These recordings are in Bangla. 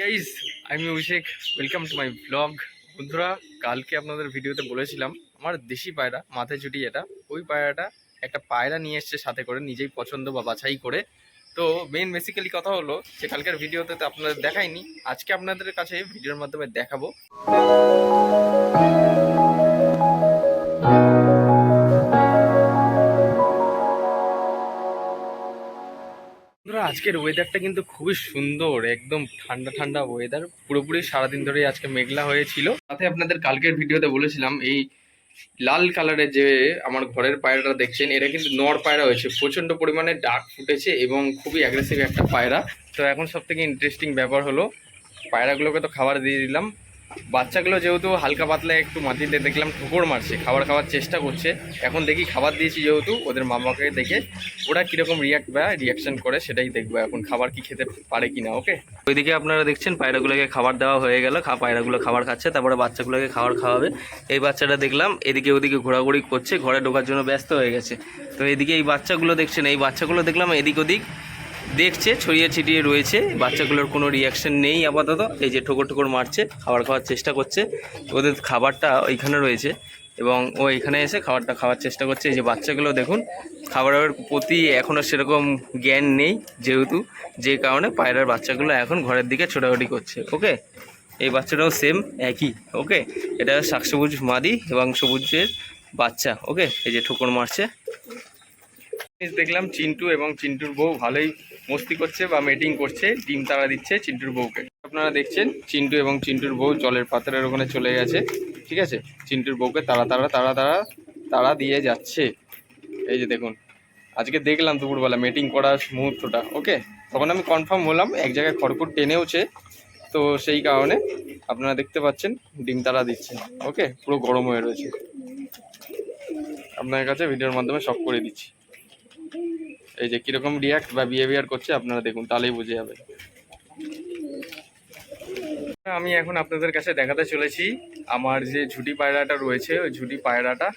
গাইজ আমি Abhishek welcome to my blog বন্ধুরা, কালকে আপনাদের ভিডিওতে বলেছিলাম, আমার দেশি পায়রা, মাথায় ছুটি এটা ওই পায়রাটা একটা পায়রা নিয়ে এসছে সাথে করে, নিজেই পছন্দ বা বাছাই করে। তো মেন বেসিক্যালি কথা হলো যে কালকের ভিডিওতে তো আপনাদের দেখাইনি, আজকে আপনাদের কাছে ভিডিওর মাধ্যমে দেখাবো। আজকের ওয়েদারটা কিন্তু খুবই সুন্দর, একদম ঠান্ডা ঠান্ডা ওয়েদার পুরোপুরি সারাদিন ধরে আজকে মেঘলা হয়েছিল। সাথে আপনাদের কালকের ভিডিওতে বলেছিলাম, এই লাল কালারের যে আমার ঘরের পায়রাটা দেখছেন, এটা কিন্তু নর পায়রা হয়েছে। প্রচণ্ড পরিমাণে ডাক ফুটেছে এবং খুবই অ্যাগ্রেসিভ একটা পায়রা। তো এখন সব থেকে ইন্টারেস্টিং ব্যাপার হলো, পায়রাগুলোকে তো খাবার দিয়ে দিলাম। বাচ্চাগুলো যেহেতু হালকা পাতলা একটু মাটিতে দেখলাম ঠোকর মারছে, খাবার খাওয়ার চেষ্টা করছে। এখন দেখি খাবার দিয়েছি যেহেতু, ওদের মামাকে দেখে ওরা কীরকম রিয়াক্ট বা রিয়াকশন করে সেটাই দেখব এখন, খাবার কি খেতে পারে কিনা ওকে ওইদিকে আপনারা দেখছেন, পায়রাগুলোকে খাবার দেওয়া হয়ে গেল, খা পায়রাগুলো খাবার খাচ্ছে, তারপরে বাচ্চাগুলোকে খাবার খাওয়াবে। এই বাচ্চাটা দেখলাম, এদিকে ওদিকে ঘোরাঘুরি করছে, ঘরে ঢোকার জন্য ব্যস্ত হয়ে গেছে। তো এদিকে এই বাচ্চাগুলো দেখছেন, এই বাচ্চাগুলো দেখলাম এদিক ওদিক দেখছে, ছড়িয়ে ছিটিয়ে রয়েছে। বাচ্চাগুলোর কোনো রিয়াকশন নেই আপাতত। এই যে ঠোকর ঠোকর মারছে, খাবার খাওয়ার চেষ্টা করছে। ওদের খাবারটা ওইখানে রয়েছে এবং ও এখানে এসে খাবারটা খাওয়ার চেষ্টা করছে। এই যে বাচ্চাগুলো দেখুন, খাবারের প্রতি এখনও সেরকম জ্ঞান নেই যেহেতু, যে কারণে পায়রার বাচ্চাগুলো এখন ঘরের দিকে ছোটাছুটি করছে, ওকে? এই বাচ্চাটাও সেম একই, ওকে? এটা শাকসবুজ মাদি এবং সবুজের বাচ্চা, ওকে? এই যে ঠোকর মারছে। দেখলাম চিন্টু এবং চিন্টুর বউ ভালোই মস্তি করছে বা মিটিং করছে, ডিম তারা দিচ্ছে চিন্টুর বউকে। আপনারা দেখছেন, চিন্টু এবং চিন্টুর বউ জলের পাত্রের ওখানে চলে গেছে, ঠিক আছে? চিন্টুর বউকে তারা তারা তারা তারা তারা দিয়ে যাচ্ছে। এই যে দেখুন, আজকে দেখলাম দুপুরবেলা মিটিং করার মুহূর্তটা ওকে তখন আমি কনফার্ম হলাম, এক জায়গায় খড়কুট টেনেওছে, তো সেই কারণে আপনারা দেখতে পাচ্ছেন, ডিম তারা দিচ্ছে ওকে পুরো গরম হয়ে রয়েছে। আপনার কাছে ভিডিওর মাধ্যমে সব করে দিচ্ছি। এই যে কীরকম রিয়াক্ট বা বিহেভিয়ার করছে আপনারা দেখুন, তাহলেই বুঝে যাবে আমি এখন আপনাদের কাছে দেখাতে চলেছি আমার যে ঝুটি পায়রাটা রয়েছে, ওই ঝুটি পায়রাটা।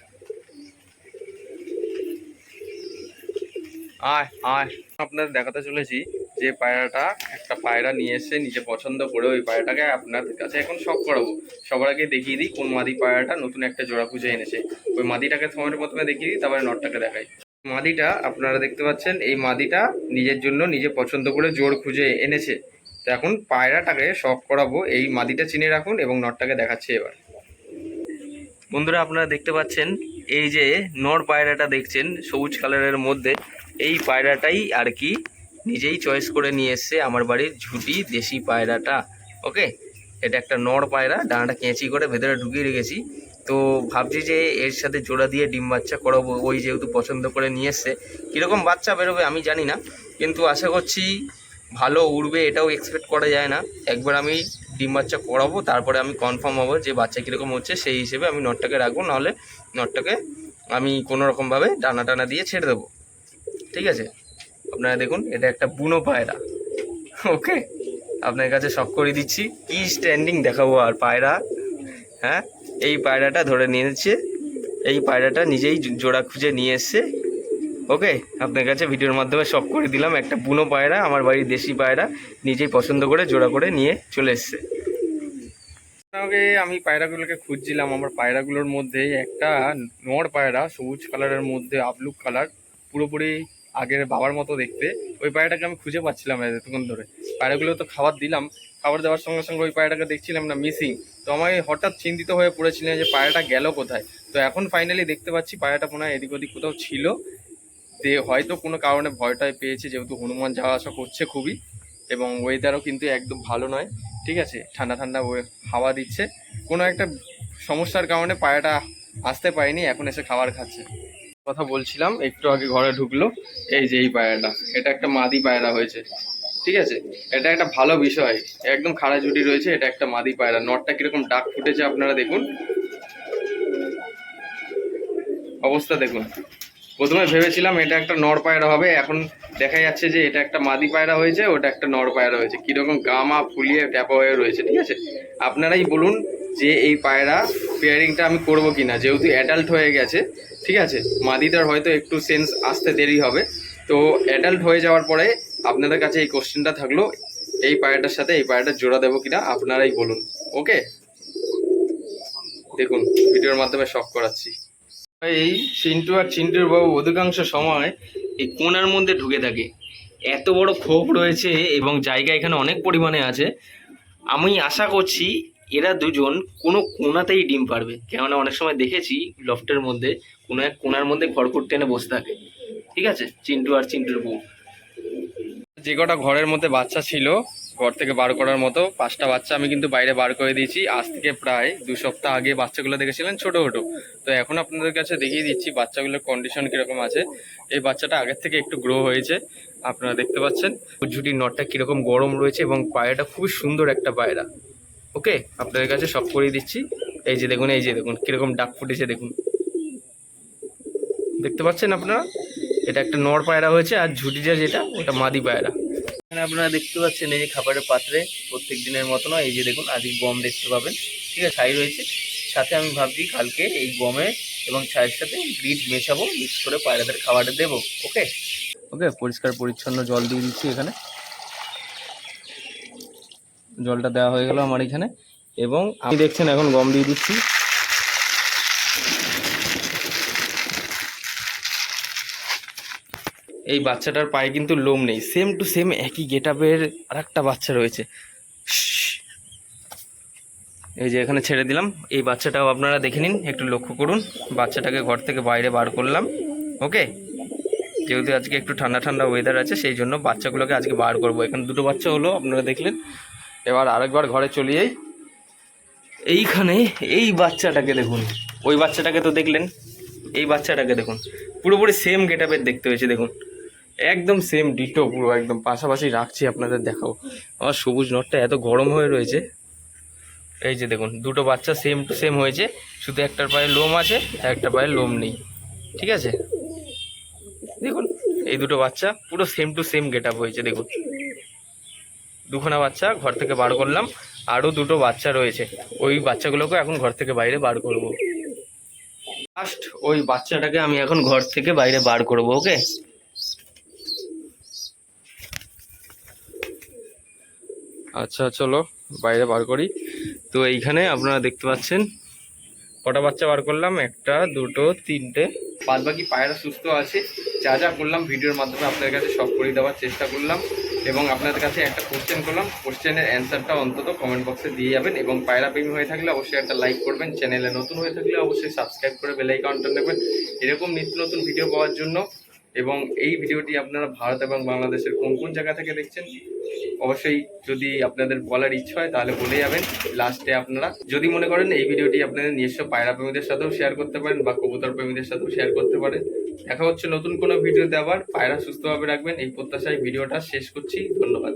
আয় আয়। আপনাদের দেখাতে চলেছি যে পায়রাটা একটা পায়রা নিয়ে এসে নিজে পছন্দ করে ওই পায়রাটাকে আপনাদের কাছে এখন শখ করাবো। সবার আগে দেখিয়ে দিই কোন মাদি পায়রাটা নতুন একটা জোড়া খুঁজে এনেছে। ওই মাদিটাকে সময়ের প্রথমে দেখিয়ে দিই, তারপরে নটটাকে দেখাই। মাদিটা, আপনারা দেখতে পাচ্ছেন, এই মাদিটা নিজের জন্য নিজে পছন্দ করে জোর খুঁজে এনেছে। তো এখন পায়রাটাকে শখ করাবো, এই মাদিটা চিনে রাখুন এবং নটটাকে দেখাচ্ছি এবার। বন্ধুরা, আপনারা দেখতে পাচ্ছেন, এই যে নর পায়রাটা দেখছেন, সবুজ কালারের মধ্যে, এই পায়রাটাই আর কি নিজেই চয়েস করে নিয়ে এসছে আমার বাড়ির ঝুটি দেশি পায়রাটা ওকে এটা একটা নর পায়রা, ডানাটা কেঁচি করে ভেতরে ঢুকিয়ে রেখেছি। তো ভাবছি যে এর সাথে জোড়া দিয়ে ডিম বাচ্চা করাবো, ওই যেহেতু পছন্দ করে নিয়ে এসছে। কীরকম বাচ্চা বেরোবে আমি জানি না, কিন্তু আশা করছি ভালো উড়বে, এটাও এক্সপেক্ট করা যায় না। একবার আমি ডিম বাচ্চা করাবো, তারপরে আমি কনফার্ম হব যে বাচ্চা কীরকম হচ্ছে, সেই হিসেবে আমি নটটাকে রাখব, নাহলে নটটাকে আমি কোনো রকমভাবে ডানা টানা দিয়ে ছেড়ে দেবো। ঠিক আছে? আপনারা দেখুন, এটা একটা বুনো পায়রা। ওকে আপনার কাছে শখ করে দিচ্ছি, কি স্ট্যান্ডিং দেখাবো আর পায়রা? হ্যাঁ এই পায়রাটা ধরে নিয়েছে। এই পায়রাটা নিজেই জোড়া খুঁজে নিয়ে এসছে। ওকে আপনার কাছে ভিডিওর মাধ্যমে সব করে দিলাম। একটা বুনো পায়রা, আমার বাড়ির দেশি পায়রা, নিজেই পছন্দ করে জোড়া করে নিয়ে চলে এসছে। আগে আমি পায়রাগুলোকে খুঁজছিলাম, আমার পায়রাগুলোর মধ্যে একটা নর পায়রা, সবুজ কালারের মধ্যে আবলুক কালার, পুরোপুরি আগের বাবার মতো দেখতে, ওই পায়রাটাকে আমি খুঁজে পাচ্ছিলাম না এতক্ষণ ধরে। পায়রাগুলো তো খাবার দিলাম, খাবার দেওয়ার সঙ্গে সঙ্গে ওই পায়রাটাকে দেখছিলাম না মিসিং তো আমি হঠাৎ চিন্তিত হয়ে পড়েছিলাম যে পায়রাটা গেল কোথায়। তো এখন ফাইনালি দেখতে পাচ্ছি পায়রাটা মনে হয় এদিক ওদিক কোথাও ছিল। যে হয়তো কোনো কারণে ভয়টায় পেয়েছে, যেহেতু হনুমান যাওয়া আসা করছে খুবই। এবং ওয়েদারও কিন্তু একদম ভালো নয়, ঠিক আছে? ঠান্ডা ঠান্ডা ওয়ে- হাওয়া দিচ্ছে। কোনো একটা সমস্যার কারণে পায়রাটা আসতে পারেনি, এখন এসে খাবার খাচ্ছে। কথা বলছিলাম, একটু আগে ঘরে ঢুকলো। এই যে এই পায়রাটা, এটা একটা মাদি পায়রা হয়েছে, ঠিক আছে? এটা একটা ভালো বিষয়, একদম খাড়া জুটি রয়েছে, এটা একটা মাদি পায়রা। নটটা কীরকম ডাক ফুটেছে আপনারা দেখুন। অবস্থা দেখুন। প্রথমে ভেবেছিলাম এটা একটা নর পায়রা হবে, এখন দেখা যাচ্ছে যে এটা একটা মাদি পায়রা হয়েছে, ওটা একটা নর পায়রা হয়েছে। কীরকম গামা ফুলিয়ে ট্যাপা হয়ে রয়েছে, ঠিক আছে? আপনারাই বলুন যে এই পায়রা পেয়ারিংটা আমি করব কি না যেহেতু অ্যাডাল্ট হয়ে গেছে, ঠিক আছে? মাদিটার হয়তো একটু সেন্স আসতে দেরি হবে। তো অ্যাডাল্ট হয়ে যাওয়ার পরে আপনাদের কাছে এই কোশ্চেনটা থাকল, এই পায়রাটার সাথে এই পায়রাটা জোড়া দেবো কিনা, আপনারাই বলুন, ওকে? দেখুন, ভিডিওর মাধ্যমে শখ করাচ্ছি। এই চিন্টু আর চিন্টুর বাবু অধিকাংশ সময় এই কোনার মধ্যে ঢুকে থাকে। এত বড় ক্ষোভ রয়েছে এবং জায়গা এখানে অনেক পরিমাণে আছে। আমি আশা করছি এরা দুজন কোনো কোনাতেই ডিম পারবে। কেননা অনেক সময় দেখেছি লফটের মধ্যে কোনো এক কোনার মধ্যে খড়খড় টেনে বসে থাকে। ঠিক আছে? চিন্টু আর চিন্টুর বউ। যে কটা ঘরের মধ্যে বাচ্চা ছিল, ঘর থেকে বার করার মতো পাঁচটা বাচ্চা আমি কিন্তু বাইরে বার করে দিয়েছি। আজ থেকে প্রায় দু সপ্তাহ আগে বাচ্চাগুলো দেখেছিলেন ছোট ছোট তো এখন আপনাদের কাছে দেখিয়ে দিচ্ছি বাচ্চাগুলোর কন্ডিশন কীরকম আছে। এই বাচ্চাটা আগের থেকে একটু গ্রো হয়েছে, আপনারা দেখতে পাচ্ছেন। ঝুটির নটটা কীরকম গরম রয়েছে এবং পায়রাটা খুবই সুন্দর একটা পায়রা। ওকে? আপনাদের কাছে সব করিয়ে দিচ্ছি। এই যে দেখুন, এই যে দেখুন, কীরকম ডাক ফুটেছে দেখুন। দেখতে পাচ্ছেন আপনারা? এটা একটা নর পায়রা হয়েছে, আর ঝুটিটা যেটা, ওটা মাদি পায়রা। এখানে আপনারা দেখতে পাচ্ছেন, এই যে খাবারের পাত্রে প্রত্যেক দিনের মতো নয় এই যে দেখুন, আজকে গম দেখতে পাবেন। ঠিক আছে, ছাই রয়েছে। সাথে আমি ভাবছি কালকে এই গমে এবং ছাইয়ের সাথে গ্রিড মেশাবো মিক্স করে পায়রাদের খাবারটা দেবো। ওকে? ওকে, পরিষ্কার পরিচ্ছন্ন জল দিয়ে দিচ্ছি এখানে। জলটা দেওয়া হয়ে গেল আমার এখানে। এবং আমি দেখছেন এখন গম দিয়ে দিচ্ছি। এই বাচ্চাটার পায়ে কিন্তু লোম নেই। সেম টু সেম একই গেট আপের আর একটা বাচ্চা রয়েছে। এই যে এখানে ছেড়ে দিলাম। এই বাচ্চাটাও আপনারা দেখে নিন, একটু লক্ষ্য করুন। বাচ্চাটাকে ঘর থেকে বাইরে বার করলাম। ওকে? যেহেতু আজকে একটু ঠান্ডা ঠান্ডা ওয়েদার আছে, সেই জন্য বাচ্চাগুলোকে আজকে বার করব। এখানে দুটো বাচ্চা হলো, আপনারা দেখলেন। এবার আরেকবার ঘরে চলে যাই এইখানে এই বাচ্চাটাকে দেখুন। ওই বাচ্চাটাকে তো দেখলেন, এই বাচ্চাটাকে দেখুন। পুরোপুরি সেম গেট আপের দেখতে হয়েছে, দেখুন। একদম সেম ডিটো পুরো, একদম পাশাপাশি রাখছি আপনাদের দেখাও আমার সবুজ নটটা এত গরম হয়ে রয়েছে। এই যে দেখুন, দুটো বাচ্চা সেম টু সেম হয়েছে। শুধু একটার পায়ে লোম আছে, একটা পায়ে লোম নেই। ঠিক আছে? দেখুন, এই দুটো বাচ্চা পুরো same to same get up হয়েছে, দেখুন। দুখানা বাচ্চা ঘর থেকে বার করলাম। আরও দুটো বাচ্চা রয়েছে। ওই বাচ্চাগুলোকে এখন ঘর থেকে বাইরে বার করব। লাস্ট ওই বাচ্চাটাকে আমি এখন ঘর থেকে বাইরে বার করব, ওকে? আচ্ছা চলো, বাইরে বার করি। তো এইখানে আপনারা দেখতে পাচ্ছেন, কটা বাচ্চা বার করলাম, একটা, দুটো, তিনটে। বাদ বাকি পায়রা সুস্থ আছে। যা যা করলাম, ভিডিওর মাধ্যমে আপনাদের কাছে সব করে দেওয়ার চেষ্টা করলাম। এবং আপনাদের কাছে একটা কোশ্চেন করলাম। কোশ্চেনের অ্যান্সারটা অন্তত কমেন্ট বক্সে দিয়ে যাবেন এবং পায়রা প্রেমী হয়ে থাকলে অবশ্যই একটা লাইক করবেন। চ্যানেলে নতুন হয়ে থাকলে অবশ্যই সাবস্ক্রাইব করে বেল আইকনটা নেবেন। এরকম নিত্য নতুন ভিডিও পাওয়ার জন্য এবং এই ভিডিওটি আপনারা ভারত এবং বাংলাদেশের কোন কোন জায়গা থেকে দেখছেন? অবশ্যই যদি আপনাদের বলার ইচ্ছা হয় তাহলে বলে যাবেন। লাস্টে আপনারা যদি মনে করেন এই ভিডিওটি আপনাদের নিজস্ব পায়রা প্রেমীদের সাথেও শেয়ার করতে পারেন বা কবুতর প্রেমীদের সাথেও শেয়ার করতে পারেন। দেখা হচ্ছে নতুন কোনো ভিডিওতে আবার। পায়রা সুস্থভাবে রাখবেন। এই প্রত্যাশায় ভিডিওটা শেষ করছি। ধন্যবাদ।